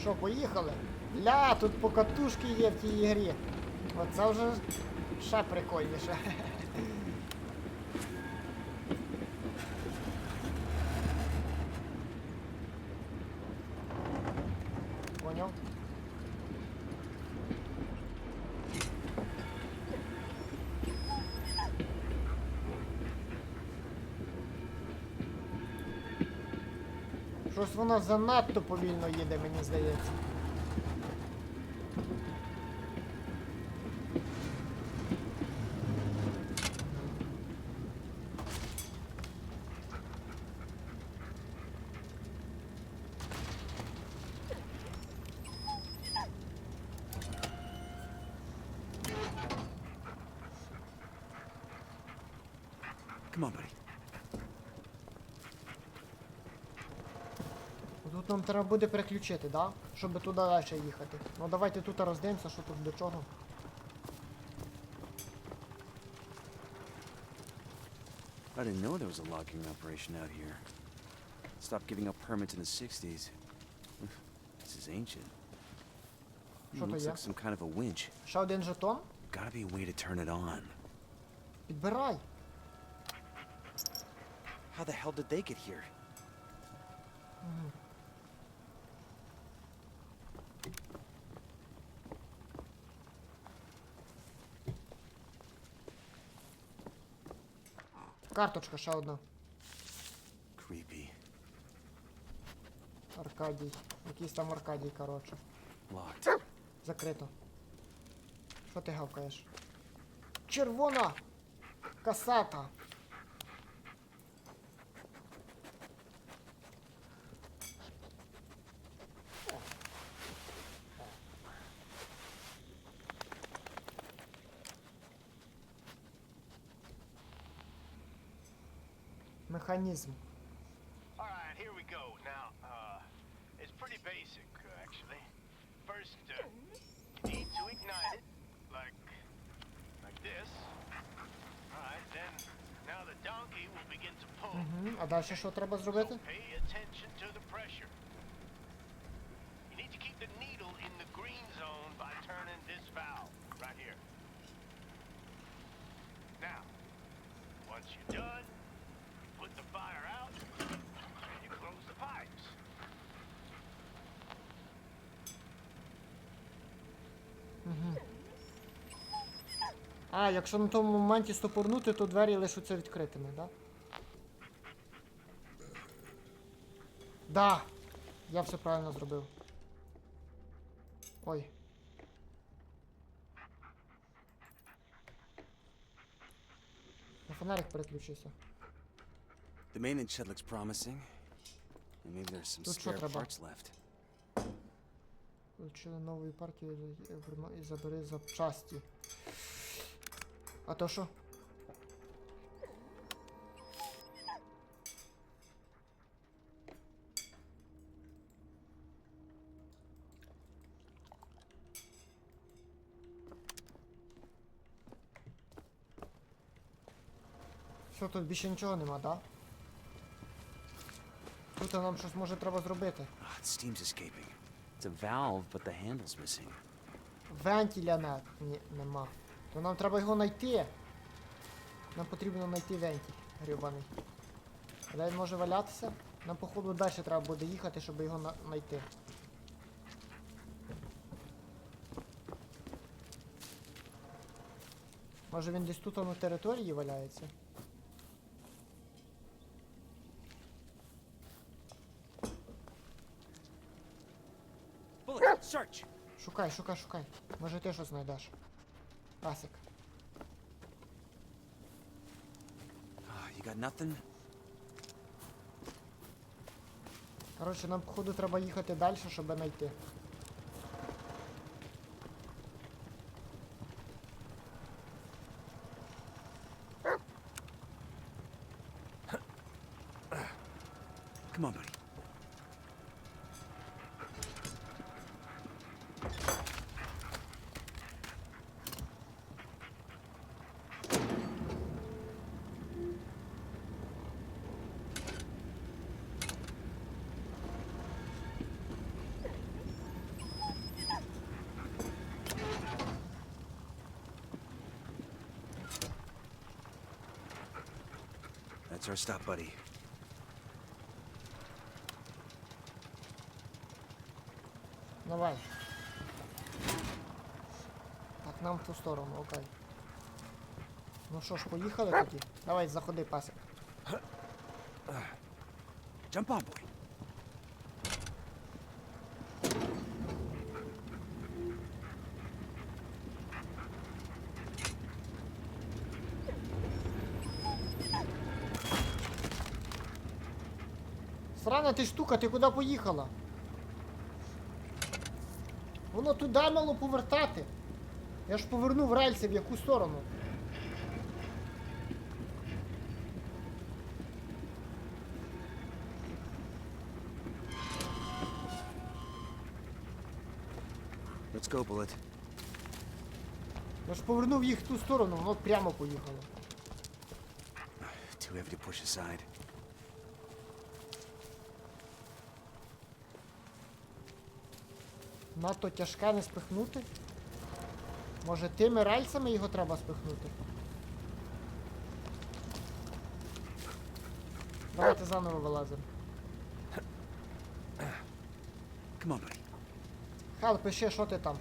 Що, поїхали? Ля, тут покатушки є в тій ігрі. Оце вже ще прикольніше. Поняв? Воно занадто повільно їде, мені здається. Come on, buddy. Тут нам треба буде переключити, да? Щоб туди далі їхати. Ну давайте тут роздивимося, що тут до чого. I didn't know there was a logging operation out here. Stopped giving up permits in the 60s. This is ancient. Hmm, Що то looks є? like some kind of a winch. Ще один жетон. Gotta be a way to turn it on. Підбирай. How the hell did they get here? Карточка ще одна. Creepy. Аркадій. Якийсь там Аркадій, коротше. Locked. Закрито. Що ти гавкаєш? Червона! Касата! Механізм. All right, here we go. Now, uh, it's pretty basic, uh, actually. First, uh, you need to ignite it, like, like this. All right, then, now the donkey will begin to pull. Угу. А далі що треба зробити? So pay attention А, якщо на тому моменті стопорнути, то двері лишаться відкритими, да? Да! Я все правильно зробив. Ой. На фонарик переключився. The maintenance shed looks promising. And maybe there's some Тут що spare треба? parts left. Включили і- і забери запчасті. А то що? Що тут більше нічого нема, да? Тут нам щось може треба зробити. Ah, the steam's escaping. It's a valve, but the handle's missing. Вентиля не, нема. То нам треба його знайти. Нам потрібно знайти вентиль грибаний. Де він може валятися? Нам, походу, далі треба буде їхати, щоб його на- знайти. Може він десь тут на території валяється? Шукай, шукай, шукай. Може ти щось знайдеш. Пасик. Ah, you got nothing? Коротше, нам походу треба їхати далі, щоб знайти. That's our stop, buddy. Давай. Так, нам в ту сторону, окей. Ну що ж, поїхали тоді? Давай, заходи, пасик. Jump on, boy. Срана ти штука, ти куди поїхала? Воно туди мало повертати. Я ж повернув рельси в яку сторону. Let's go, Bullet. Я ж повернув їх в ту сторону, воно прямо поїхало. Too heavy to push aside. Надто тяжке не спихнути. Може тими рельсами його треба спихнути? Давайте заново вилазимо. Хал, пиши, що ти там.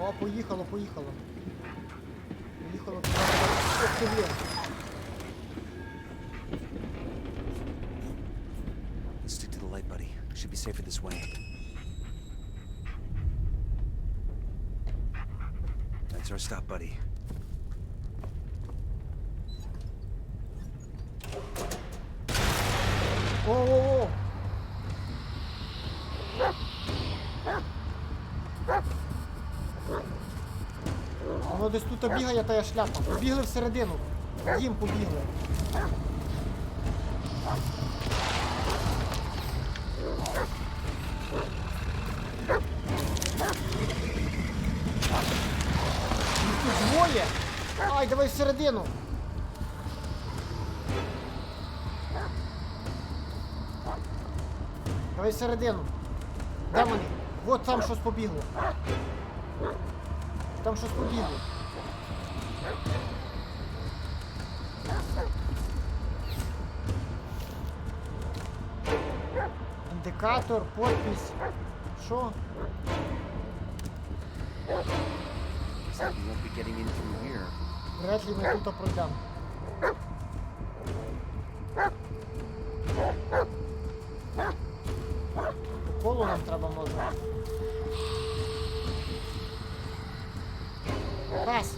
О, поїхало, поїхало. Поїхало. Ох ти, блін. Safer this way. That's our stop, buddy. О-о-о! Воно десь тут бігає та я шляпа. Побігли всередину. Їм побігли. Їх тут двоє. Ай, давай всередину. Давай всередину. Де вони? Вот там щось побігло. Там щось побігло. Індикатор, подпись. Що? We won't be getting in through here. Вряд ли ми тут пройдемо. По колу нам треба може. Пас!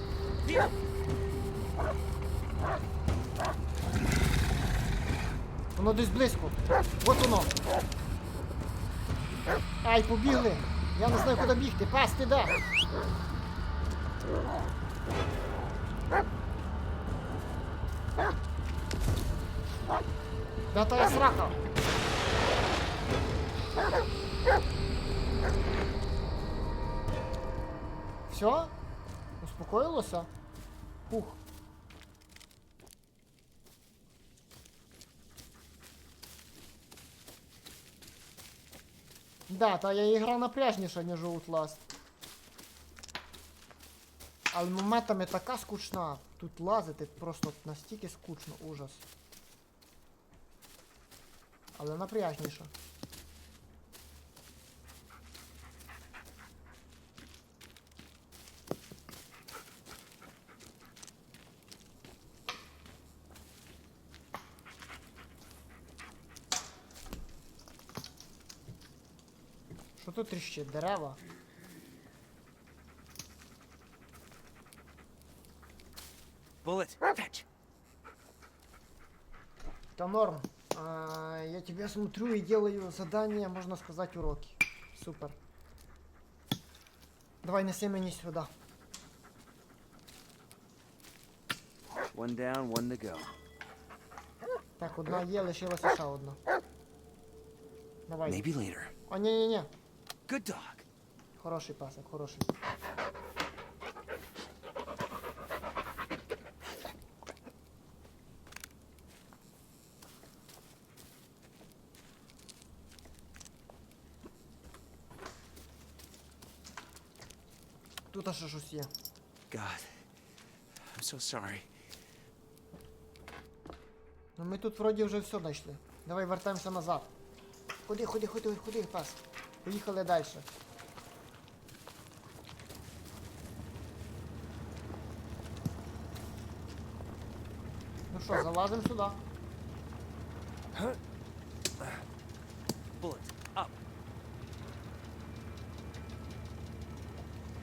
Воно десь близько. От воно. Ай, побігли. Я не знаю, куди бігти. Пас, ти де? Да, та я ігра напряжніша, ніж Outlast. Але моментами така скучна. Тут лазити просто настільки скучно, ужас. Але напряжніша. Що тут тріщить? Дерева? Bullet, fetch. Та норм. А, я тебя смотрю и делаю задания, можно сказать, уроки. Супер. Давай неси мені сюди. One down, one to go. Так, одна є, лишилася ще одна. Давай. Maybe later. О, ні, ні, ні. Good dog. Хороший пасок, хороший. Тут ще щось є. God. I'm so sorry. Ну ми тут вроді вже все знайшли. Давай вертаємося назад. Ходи, ходи, ходи, ходи, пес. Поїхали далі. Ну що, залазимо сюди.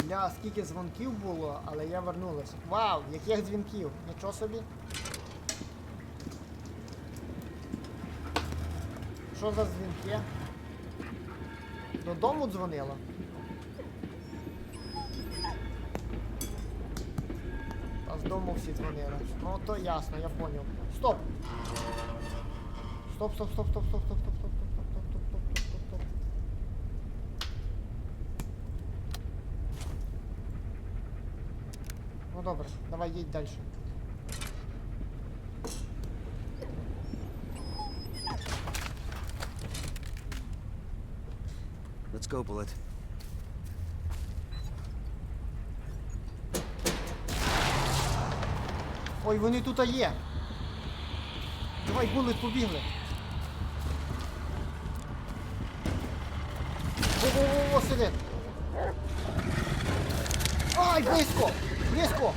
Бля, скільки дзвонків було, але я вернулася. Вау, яких дзвінків? Нічого собі. Що за дзвінки? Додому дзвонила? А з дому всі дзвонили. Ну то ясно, я поняв. Стоп! Стоп, стоп, стоп, стоп, стоп, стоп, стоп, стоп, стоп, стоп, стоп, стоп, стоп, стоп, стоп. Ну добре, давай їдь далі. Let's go, Bullet. Ой, вони тут є. Давай, були, побігли. Во-во-во, сиди. Ай, близько! Близько!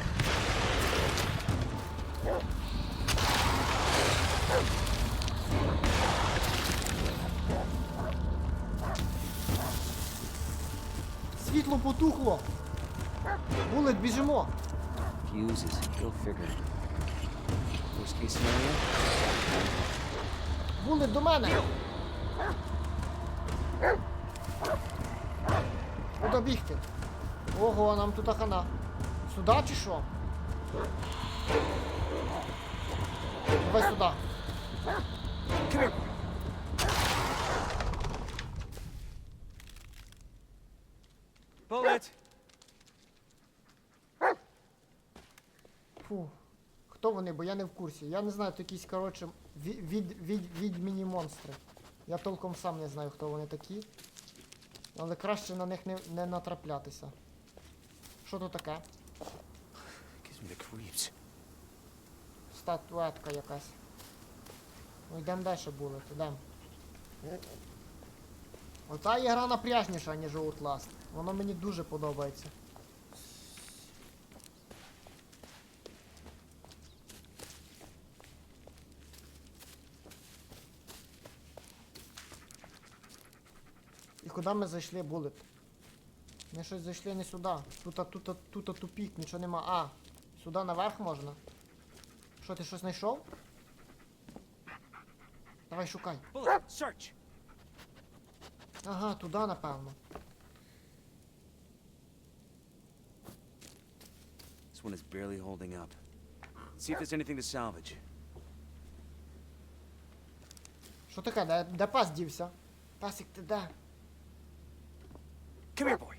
Потухло. Булет, біжимо. Fuses. Go figure. Worst case scenario? Булет до мене. Куди бігти? Ого, нам тут хана. Сюди чи що? Давай сюди. Come here. Bullet. Фу. Хто вони, бо я не в курсі. Я не знаю, то якісь, коротше, від, від, від, відьміні монстри. Я толком сам не знаю, хто вони такі. Але краще на них не, не натраплятися. Що тут таке? Статуетка якась. Ну йдемо далі були, йдемо. Ота ігра напряжніша, ніж Outlast. Воно мені дуже подобається. Куди ми зайшли, Булет? Ми щось зайшли не сюди. Тут, тут, тут тупік, нічого нема. А, сюди наверх можна. Що, ти щось знайшов? Давай шукай. Ага, туди, напевно. This one is barely holding up. See if there's anything to salvage. Що таке? Де, де пас дівся? Пасик, ти де? Come here, boy.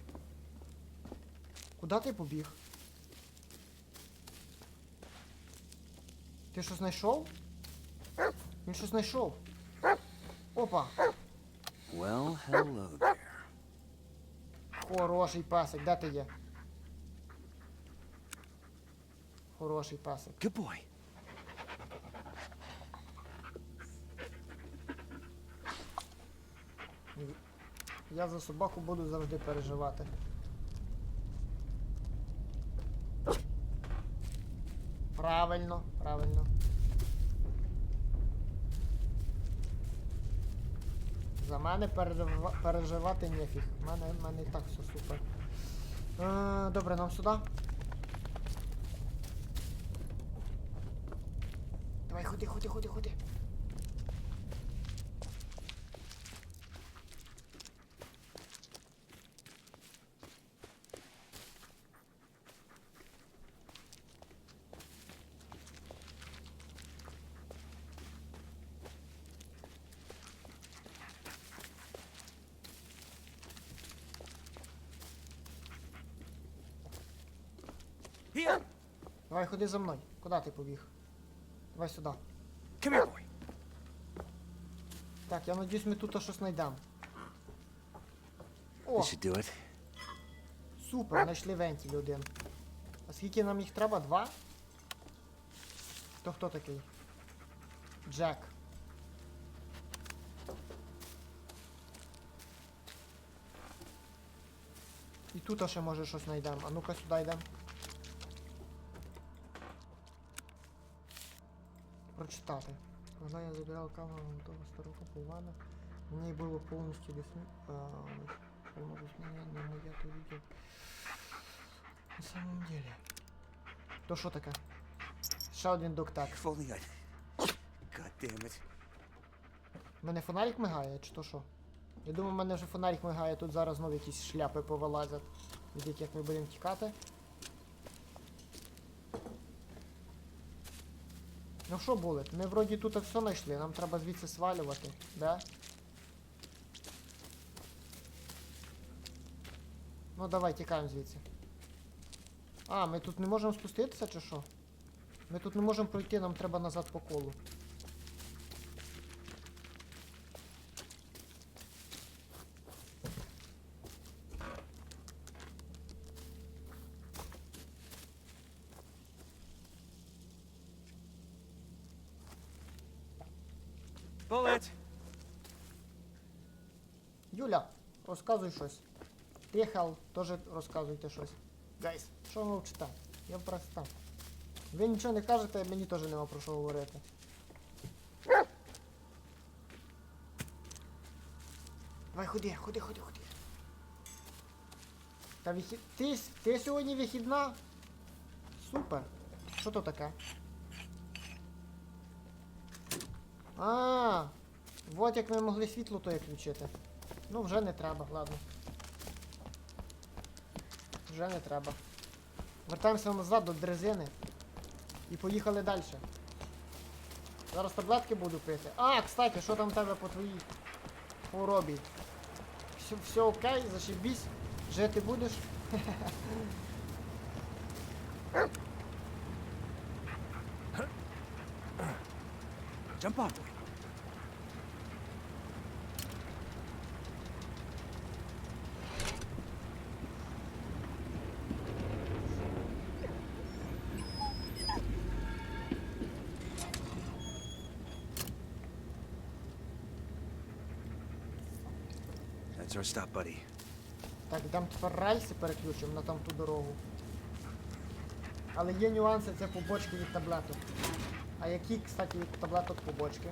Куди ти побіг? Ти що знайшов? Він що знайшов? Опа! Well, hello there. Хороший пасик, де ти є? Хороший пасик. Good boy. Я за собаку буду завжди переживати. Правильно, правильно. За мене пережива- переживати нефіг. У мене, мене і так все супер. Е, добре, нам сюди. Давай, ходи, ходи, ходи, ходи. Here. Давай, ходи за мною. Куди ти побіг? Давай сюди. Boy. Так, я надіюсь, ми тут щось знайдемо. О, This should do it. Супер, знайшли вентиль один. А скільки нам їх треба? Два? То хто такий? Джек. І тут ще може щось знайдемо. А ну-ка сюди йдемо. Прочитати. Коли я забирав камеру того старого Павлана, в ней было полностью лесны... не моя то видео. На самом деле. То що таке? Ще один доктак. У мене фонарик мигає, чи то що? Я думаю, в мене вже фонарик мигає, тут зараз знову якісь шляпи повилазять, від яких ми будемо тікати. Ну що булет? Ми вроді тут все знайшли, нам треба звідси свалювати, да? Ну давай, тікаємо звідси. А, ми тут не можемо спуститися чи що? Ми тут не можемо пройти, нам треба назад по колу. Bullet! Юля, розказуй щось. Хел, теж розказуйте щось. Гайс, що мовчите? Я просто. Ви нічого не кажете, мені теж нема про що говорити. Давай ходи, ходи, ходи, ходи. Та вихід... ти, ти сьогодні вихідна? Супер. Що то таке? А, от як ми могли світло то включити. Ну, вже не треба, ладно. Вже не треба. Вертаємося назад до дрезини. І поїхали далі. Зараз таблетки буду пити. А, кстати, що там в тебе по твоїй хворобі? Все, все окей, зашибісь. Жити будеш? Jump on, That's our stop, buddy. Так, йдемо тепер рельси переключимо на там ту дорогу. Але є нюанси, це побочки від таблеток. А які, кстати, від таблеток побочки?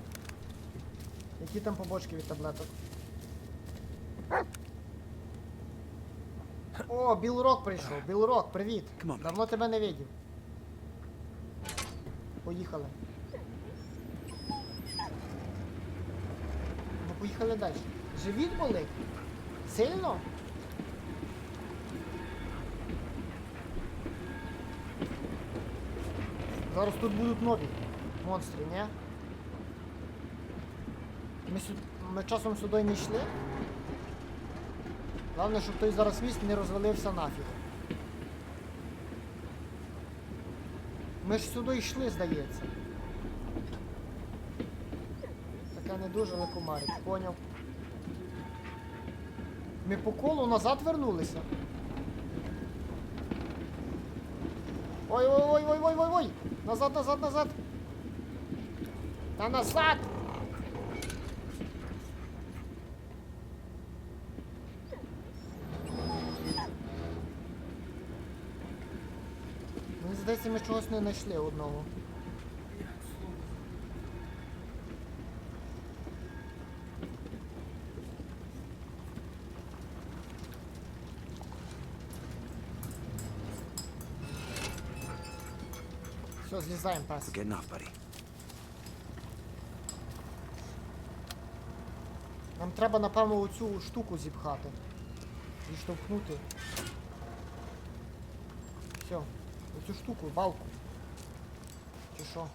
Які там побочки від таблеток? О, Білрок прийшов. Білрок, привіт. Давно тебе не видів. Поїхали. Ну, поїхали далі. Живіт болить? Сильно? Зараз тут будуть нові монстри, ні? Ми, сю... Ми часом сюди не йшли. Головне, щоб той зараз міст не розвалився нафіг. Ми ж сюди йшли, здається. Таке не дуже але комарик, поняв. Ми по колу назад вернулися. Ой, ой, ой, ой, ой, ой, ой! Назад, назад, назад! Та назад! Мені здається, ми чогось не знайшли одного. Все, злізаємо, пес. We're getting off, buddy. Нам треба, напевно, оцю штуку зіпхати. Зіштовхнути. Все. Оцю штуку, балку. Чи що?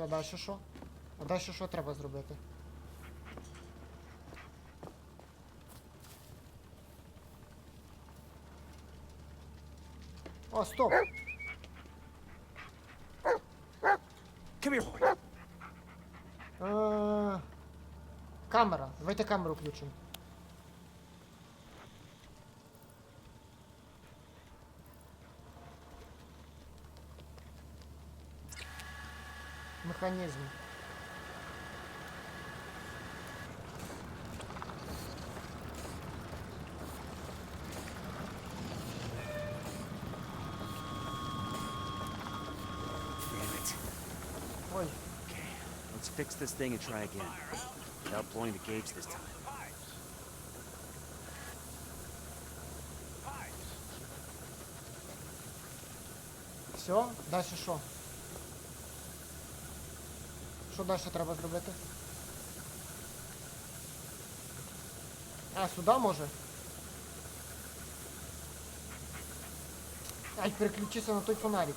Все, далі що? А далі що треба зробити? О, стоп! Come here, boy. Е, Камера. Давайте камеру включимо. Механізм. Damn it. Ой, Okay, let's fix this thing and try again. Without blowing the gauge this time. Pipes. Pipes. все, далі що? Що далі треба зробити? А, сюди може? Ай, переключися на той фонарик.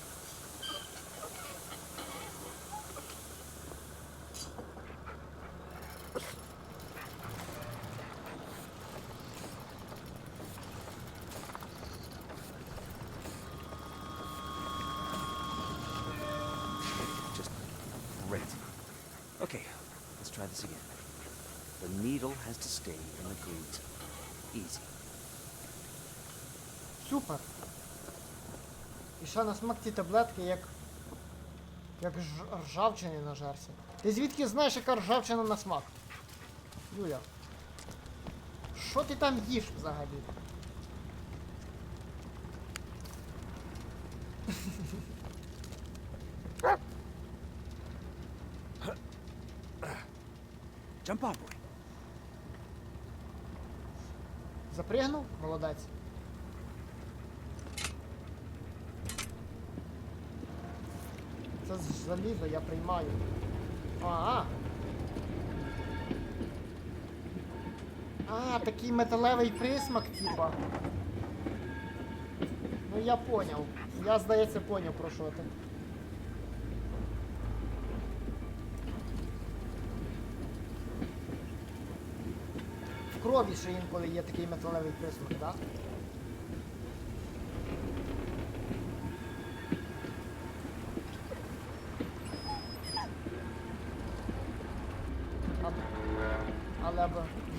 Stay in the groove. Easy. Супер. І ще на смак ці таблетки, як. Як ж- ржавчини на жерсі. Ти звідки знаєш, яка ржавчина на смак? Юля. Що ти там їш взагалі? Jump on, boy. Запригнув? Молодець. Це з залізо, я приймаю. А. А, такий металевий присмак, типа. Ну я поняв. Я, здається, поняв про що ти. В крові ще інколи є такий металевий присмак, так? Да? А- Але б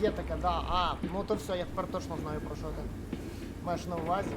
є таке, да. А, ну то все, я тепер точно знаю про що ти. Маєш на увазі.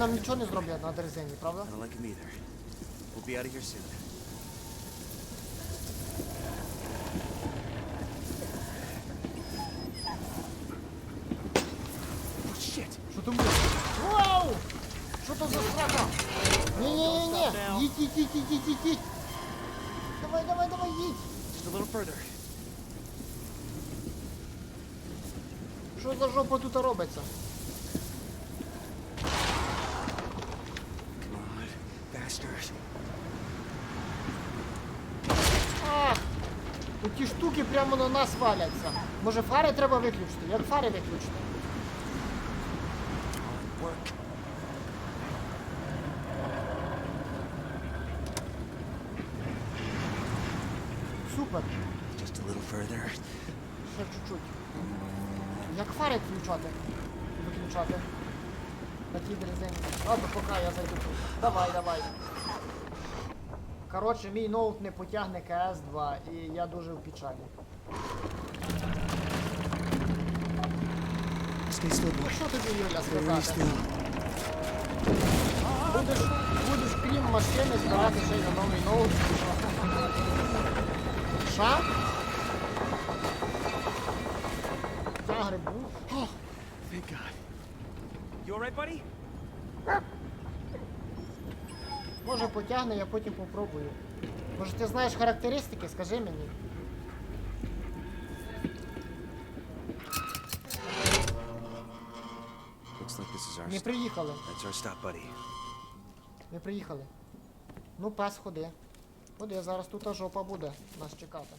нам нічого не зроблять на дрезині, правда? I don't like him either. We'll be out of here soon. Oh shit! Що там буде? Вау! Що то за страха? Ні-ні-ні-ні! Їдь, їдь, їдь, їдь, їдь, їдь, їдь! Давай, давай, давай, їдь! Just a little further. Що за жопа тут робиться? Штуки прямо на нас валяться. Може фари треба виключити? Як фари виключити? Супер. Ще чуть-чуть. Як фари включати? Виключати? На тій дрезині. Ладно, поки я зайду. Давай, давай. Коротше, мій ноут не потягне КС-2 і я дуже в печалі. Ну що тобі, Юля, сказати? будеш, будеш крім машини збирати ще й на новий ноут. Ша? Я грибу. Thank God. You alright, buddy? Може потягне, я потім попробую. Може ти знаєш характеристики, скажи мені. Looks like this is our Не stop. приїхали. That's our stop, buddy. Не приїхали. Ну, пес ходи. Ходи, зараз тут жопа буде нас чекати.